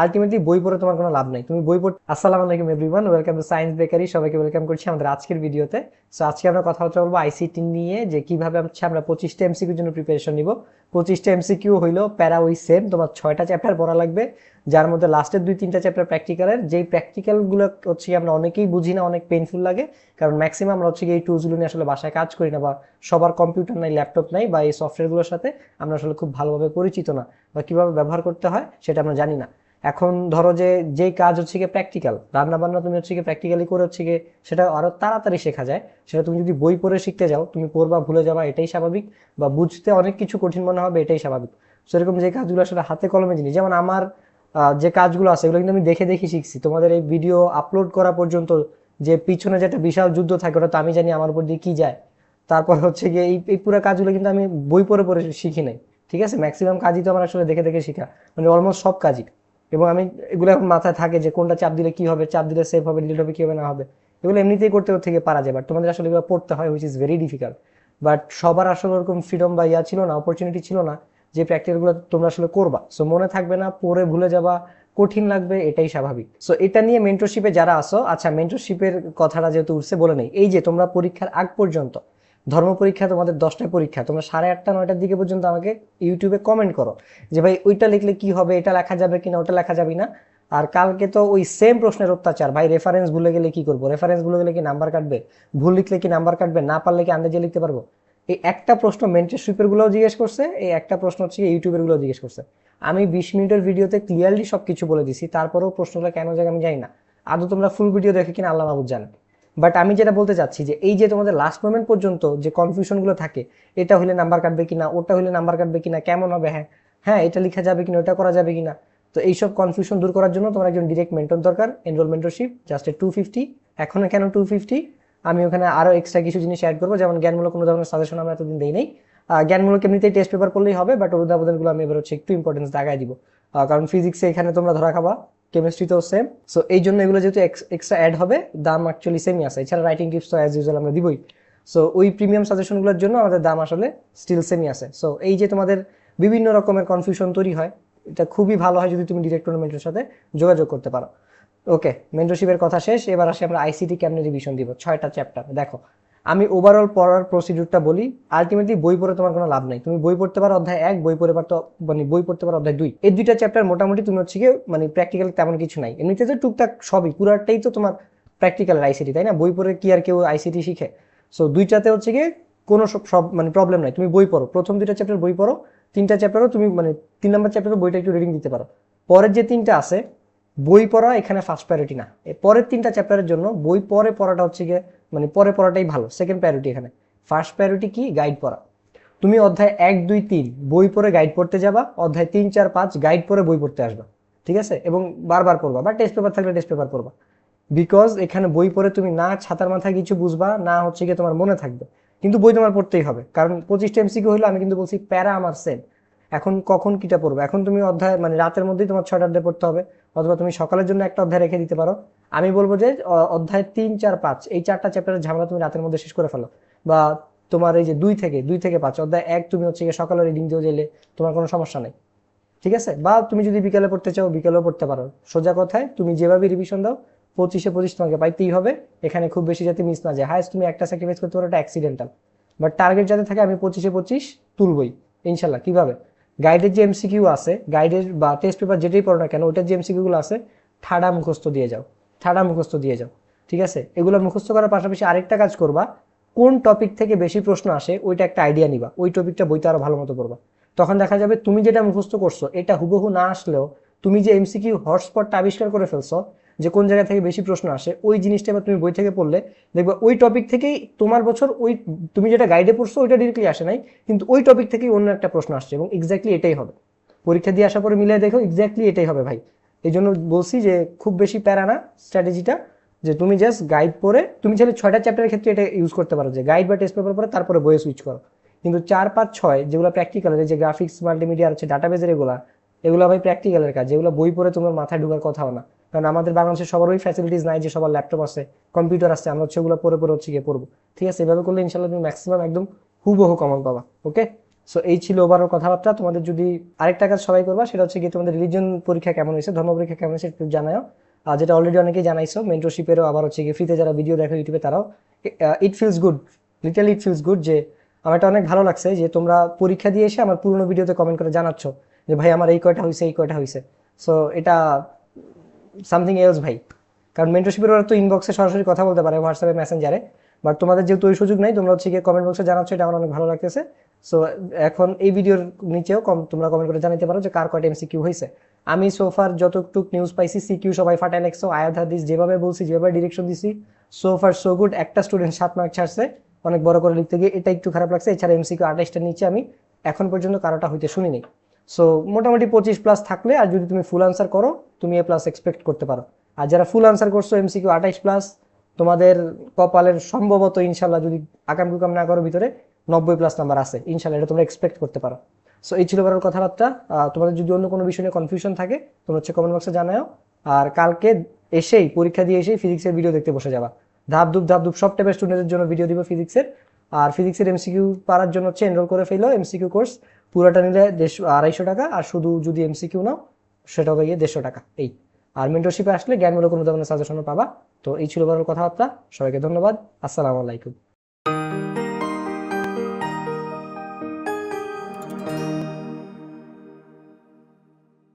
Ultimately বই পড়ে তোমার কোনো লাভ নাই। তুমি বই পড় আসসালামু আলাইকুম everyone welcome to Science Bakery সবাইকে ওয়েলকাম করছি আমাদের আজকের ভিডিওতে। সো আজকে আমরা কথা হচ্ছে বলব আইসিটি নিয়ে, যে কীভাবে হচ্ছে আমরা পঁচিশটা এমসিকিউর জন্য প্রিপারেশন নিব। পঁচিশটা এমসিকিউ হইল প্যারা ওই সেম, তোমার ছয়টা চ্যাপ্টার পড়া লাগবে, যার মধ্যে লাস্টের দুই, তিনটা চ্যাপ্টার প্র্যাকটিক্যালের যেই প্র্যাকটিক্যালগুলো হচ্ছে আমরা অনেকেই বুঝি না, অনেক পেইনফুল লাগে। কারণ ম্যাক্সিমাম আমরা হচ্ছে এই টুলসগুলো নিয়ে আসলে বাসায় কাজ করি না, বা সবার কম্পিউটার নাই ল্যাপটপ নাই, বা এই সফটওয়্যারগুলোর সাথে আমরা আসলে খুব ভালোভাবে পরিচিত না, বা কীভাবে ব্যবহার করতে হয় সেটা আমরা জানি না। এখন ধরো যে, যেই কাজ হচ্ছে গিয়ে প্র্যাকটিক্যাল রান্না বান্না তুমি হচ্ছে গিয়ে প্র্যাকটিক্যালি করে হচ্ছে গিয়ে সেটা আরও তাড়াতাড়ি শেখা যায়। সেটা তুমি যদি বই পড়ে শিখতে যাও, তুমি পড়বা, ভুলে যাবা, এটাই স্বাভাবিক বা বুঝতে অনেক কিছু কঠিন মনে হবে, এটাই স্বাভাবিক। সেরকম যে কাজগুলো আসলে হাতে কলমে জিনিস, যেমন আমার যে কাজগুলো আছে, এগুলো কিন্তু আমি দেখে দেখে শিখছি। তোমাদের এই ভিডিও আপলোড করা পর্যন্ত যে পিছনে যেটা বিশাল যুদ্ধ থাকে, ওটা তো আমি জানি আমার উপর দিয়ে কি যায়। তারপর হচ্ছে গিয়ে এই এই পুরো কাজগুলো কিন্তু আমি বই পড়ে পড়ে শিখি নাই। ঠিক আছে? ম্যাক্সিমাম কাজই তো আমার আসলে দেখে দেখে শেখা। মানে অলমোস্ট সব কাজই। এবং আমি এগুলো এখন মাথায় থাকে যে কোনটা চাপ দিলে কি হবে, চাপ দিলে সেভ হবে ডিলিট হবে কি হবে না হবে, এগুলো এমনিতেই করতে থেকে পারা যায় বাট তোমাদের আসলে এগুলো পড়তে হয় which is very difficult but সবার আসলে ওরকম ফ্রিডম বা ইয়া ছিল না অপরচুনিটি ছিল না যে প্র্যাকটিক্যালগুলো তোমরা আসলে করবা। সো মনে থাকবে না, পড়ে ভুলে যাবা, কঠিন লাগবে, এটাই স্বাভাবিক। সো এটা নিয়ে মেন্টরশিপে যারা আসো আচ্ছা মেন্টরশিপের কথাটা যেহেতু উঠছে, বলে নেই। এই যে তোমরা পরীক্ষার আগ পর্যন্ত ধর্ম পরীক্ষা তোমাদের দশটায় পরীক্ষা, তোমরা সাড়ে আটটা, নয়টার দিকে পর্যন্ত আমাকে ইউটিউবে কমেন্ট করো যে, ভাই, ওইটা লিখলে কি হবে? এটা লেখা যাবে কিনা? ওটা লেখা যাবে না? আর কালকে তো ওই সেম প্রশ্নের অত্যাচার, ভাই রেফারেন্স ভুলে গেলে কি করব? রেফারেন্স ভুলে গেলে কি নাম্বার কাটবে? ভুল লিখলে কি নাম্বার কাটবে? না পারলে কি আন্দাজে লিখতে পারব? এই একটা প্রশ্ন মেন্টরশিপের গুলোও জিজ্ঞেস করছে, এই একটা প্রশ্ন হচ্ছে ইউটিউবেরগুলো জিজ্ঞেস করছে। আমি বিশ মিনিটের ভিডিওতে ক্লিয়ারলি সবকিছু বলে দিছি, তারপরেও প্রশ্নটা কেন যায় আমি জানি না। আদৌ তোমরা ফুল ভিডিও দেখে কিনা আল্লাহ মাহবুদ জানে বাট আমি যেটা বলতে চাচ্ছি যে এই যে তোমাদের লাস্ট মোমেন্ট পর্যন্ত যে কনফিউশনগুলো থাকে, এটা হলে নাম্বার কাটবে কিনা, ওটা হলে নাম্বার কাটবে কিনা, কেমন হবে হ্যাঁ হ্যাঁ এটা লেখা যাবে কিনা, ওটা করা যাবে কিনা, তো এইসব কনফিউশন দূর করার জন্য তোমার একজন ডিরেক্ট মেন্টর দরকার enrol mentorship just two fifty এখন কেন টু ফিফটি আমি ওখানে আরও এক্সট্রা কিছু জিনিস অ্যাড করব, যেমন জ্ঞানমূলক কোনো ধরনের সাজেশন আমরা এতদিন দিই নেই। জ্ঞানমূলক এমনিতেই টেস্ট পেপার পড়লেই হবে বাট উদাবদানগুলো আমি এবার হচ্ছে একটু ইম্পর্টেন্স দাগাই দিব। কারণ ফিজিক্সে এখানে তোমরা ধরা খাবা। কেমিস্ট্রিতেও সেম সো এই জন্য এগুলো যেহেতু এক্সট্রা অ্যাড হবে, দাম অ্যাকচুয়ালি সেমই আছে। এছাড়া রাইটিং টিপস তো অ্যাজ ইউজুয়াল আমরা দিবই। সো ওই প্রিমিয়াম সাজেশনগুলোর জন্য আমাদের দাম আসলে স্টিল সেমই আছে। সো এই যে তোমাদের বিভিন্ন রকমের কনফিউশন তৈরি হয়, এটা খুবই ভালো হয় যদি তুমি ডিরেক্ট টুর্নামেন্টের সাথে যোগাযোগ করতে পারো। ওকে মেন্টরশিপের কথা শেষ। এবার আসে আমরা আইসিটি কেমনে রিভিশন দিব? ছয়টা চ্যাপ্টার দেখো আমি ওভারঅল পড়ার প্রসিডিউরটা বলি আলটিমেটলি বই পড়ে তোমার কোনো লাভ নাই। তুমি বই পড়তে পারো অধ্যায় এক, বই পড়ে পারতো মানে বই পড়তে পারো অধ্যায় দুই। এই দুইটা চ্যাপ্টার মোটামুটি তুমি হচ্ছে গিয়ে মানে প্র্যাকটিক্যাল তেমন কিছু নাই। এমনিতে তো টুকটাক সবই, পুরাটাই তো তোমার প্র্যাকটিক্যাল আইসিটি তাই না? বই পড়ে কি আর কেউ আইসিটি শিখে? সো দুইটাতে হচ্ছে গিয়ে কোনো সব সব মানে প্রবলেম নাই। তুমি বই পড়ো, প্রথম দুইটা চ্যাপ্টার বই পড়ো, তিনটা চ্যাপ্টারও তুমি মানে তিন নম্বর চ্যাপ্টারও বইটা একটু রিডিং দিতে পারো। পরের যে তিনটা আছে বই পড়া এখানে ফার্স্ট প্রায়োরিটি না। পরের তিনটা চ্যাপ্টারের জন্য বই পরে পড়াটা হচ্ছে গিয়ে মানে পরে পড়াটাই ভালো সেকেন্ড প্রায়োরিটি এখানে। ফার্স্ট প্রায়োরিটি কি? গাইড পড়া। তুমি অধ্যায় এক, দুই, তিন, বই পড়ে গাইড পড়তে যাবা, অধ্যায় তিন, চার, পাঁচ গাইড পড়ে বই পড়তে আসবা। ঠিক আছে? এবং বারবার পড়বা, বা টেস্ট পেপার থাকলে টেস্ট পেপার পড়বা। বিকজ এখানে বই পড়ে তুমি না ছাতার মাথায় কিছু বুঝবা, না হচ্ছে গিয়ে তোমার মনে থাকবে। কিন্তু বই তোমার পড়তেই হবে। কারণ পঁচিশটা এমসিকিউ হলো আমি কিন্তু বলছি প্যারা আমার সেম। এখন কখন কিটা পড়বে? এখন তুমি অধ্যায় মানে রাতের মধ্যেই তোমার ছয়টা অধ্যায় পড়তে হবে, অথবা তুমি সকালের জন্য একটা অধ্যায় রেখে দিতে পারো। আমি বলব যে অধ্যায় তিন, চার, পাঁচ, এই চারটা চ্যাপ্টারের ঝামেলা তুমি রাতের মধ্যে শেষ করে ফেলো। বা তোমার এই যে দুই থেকে দুই থেকে পাঁচ, অধ্যায় এক তুমি হচ্ছে গিয়ে সকালে রিডিং দিয়ে গেলে তোমার কোনো সমস্যা নেই। ঠিক আছে? বা তুমি যদি বিকালে পড়তে চাও, বিকালেও পড়তে পারো। সোজা কথায়, তুমি যেভাবে রিভিশন দাও, পঁচিশে পঁচিশ তোমাকে পাইতেই হবে। এখানে খুব বেশি যাতে মিস না যায়। হায়েস্ট তুমি একটা স্যাক্রিফাইস করতে পারো, এটা অ্যাক্সিডেন্টাল বাট টার্গেট যাতে থাকে, আমি পঁচিশে পঁচিশ তুলবই, ইনশাল্লাহ। কীভাবে? গাইডের যে এমসিকিউ আছে, গাইডের বা টেস্ট পেপার যেটাই পড়ো না কেন ওটার যে এমসিকিউ গুলো আছে ঠাডা মুখস্থ দিয়ে যাও ঠাডা মুখস্থ দিয়ে যাও, ঠিক আছে? এগুলো মুখস্থ করার পাশাপাশি আরেকটা কাজ করবা, কোন টপিক থেকে বেশি প্রশ্ন আসে, ওইটা একটা আইডিয়া নিবা, ওই টপিকটা বইতে আরও ভালো মতো পড়বা। তখন দেখা যাবে তুমি যেটা মুখস্থ করছ, এটা হুবহু না আসলেও তুমি যে এমসিকিউ হটস্পটটা আবিষ্কার করে ফেলছো যে কোন জায়গা থেকে বেশি প্রশ্ন আসে, ওই জিনিসটা এবার তুমি বই থেকে পড়লে, দেখবে ওই টপিক থেকেই তোমার বছর ওই, তুমি যেটা গাইডে পড়ছো ওইটা ডিরেক্টলি আসে নাই, কিন্তু ওই টপিক থেকেই অন্য একটা প্রশ্ন আসছে এবং এক্স্যাক্টলি এটাই হবে। পরীক্ষা দিয়ে আসার পরে মিলিয়ে দেখো এক্স্যাক্টলি এটাই হবে ভাই। এই জন্য বলছি যে খুব বেশি প্যারা না স্ট্র্যাটেজিটা যে তুমি জাস্ট গাইড পড়ে, তুমি চাইলে ছয়টা চ্যাপ্টারের ক্ষেত্রে এটা ইউজ করতে পারো, যে গাইড বা টেস্ট পেপার পরে তারপরে বইয়ে সুইচ করো। কিন্তু চার, পাঁচ, ছয় যেগুলো প্র্যাকটিক্যাল যে গ্রাফিক্স মাল্টিমিডিয়া হচ্ছে ডাটাবেজের এগুলা, এগুলো ভাই প্র্যাকটিক্যালের কাজ যেগুলো বই পড়ে তোমার মাথায় ঢোকার কথাও না। কারণ আমাদের বাংলাদেশের সবার ওই ফ্যাসিলিটিস নাই যে সবার ল্যাপটপ আছে কম্পিউটার আছে, আমরা হচ্ছে ওগুলো পরে পরে হচ্ছে গিয়ে পড়ব। ঠিক আছে? এভাবে করলে ইনশাল্লাহ তুমি ম্যাক্সিমাম একদম হুবহু কমন পাবা ওকে সো এই ছিল ওভারঅল কথাবার্তা। তোমাদের যদি আরেকটা কাজ সবাই করবা, সেটা হচ্ছে কি তোমাদের রিলিজন পরীক্ষা কেমন হয়েছে, ধর্ম পরীক্ষা কেমন হয়েছে একটু জানাও আর যেটা অলরেডি অনেকেই জানাইছো মেন্টরশিপেরও আবার হচ্ছে কি ফ্রিতে যারা ভিডিও দেখো ইউটিউবে তারাও it feels good literally it feels good যে আমার এটা অনেক ভালো লাগছে যে তোমরা পরীক্ষা দিয়ে এসে আমার পুরোনো ভিডিওতে কমেন্ট করে জানাচ্ছ যে, ভাই, আমার এই কয়টা হয়েছে এই কয়টা হয়েছে সো এটা সামথিং এলস ভাই। কারণ মেন্টরশিপের ওরা তো ইনবক্সে সরাসরি কথা বলতে পারে হোয়াটসঅ্যাপে মেসেঞ্জারে বাট তোমাদের যেহেতু ওই সুযোগ নেই, তোমরা হচ্ছে কমেন্ট বক্সে জানাচ্ছ, এটা আমার অনেক ভালো লাগতেছে। সো এখন এই ভিডিওর নিচেও কম তোমরা কমেন্ট করে জানাতে পারো যে কার কয়টা এমসিকিউ হয়েছে আমি সোফার যতটুক নিউজ পাইছি সিকিউ সবাই ফাটাই লেখছো, আয়াত, হাদিস, যেভাবে বলছি, যেভাবে ডিরেকশন দিছি সোফার সো গুড একটা স্টুডেন্ট সাত মার্ক ছাড়ছে, অনেক বড় করে লিখতে গিয়ে এটা একটু খারাপ লাগছে, এছাড়া এমসিকিউ আঠাশটার নিচে আমি এখন পর্যন্ত কারোটা হইতে শুনিনি। সো মোটামুটি পঁচিশ প্লাস থাকলে, আর যদি তুমি ফুল আনসার করো তুমি এ প্লাস এক্সপেক্ট করতে পারো। আর যারা ফুল আনসার করছ এমসিকিউ আঠাইশ প্লাস তোমাদের কপালের সম্ভবত ইনশাল্লাহ যদি আকাম কুকাম না করো ভিতরে, নব্বই প্লাস নাম্বার আছে। ইনশাল্লাহ এটা তোমরা এক্সপেক্ট করতে পারো। সো এই ছিল বড় কথাবার্তা। তোমাদের যদি অন্য কোনো বিষয় নিয়ে কনফিউশন থাকে, তোমরা হচ্ছে কমেন্ট বক্সে জানাও আর কালকে এসেই, পরীক্ষা দিয়ে এসেই ফিজিক্সের ভিডিও দেখতে বসে যাবা। ধাপ ধুপ ধাপ ধুপ, সব টাইপের স্টুডেন্টের জন্য ভিডিও দিব ফিজিক্সের আর ফিজিক্সের এমসিকিউ পারার জন্য হচ্ছে এনরোল করে ফেলো। এমসিকিউ কোর্স পুরোটা নিলে দেড়শো, আড়াইশো টাকা। আর শুধু যদি এমসিকিউ নাও সেটা হবে গিয়ে দেড়শো টাকা। এই, আর মেন্টরশিপে আসলে জ্ঞানমূলক অনুদানের সাজেশনও পাবা। তো এই ছিল বড় কথাবার্তা সবাইকে ধন্যবাদ। আসসালামু আলাইকুম।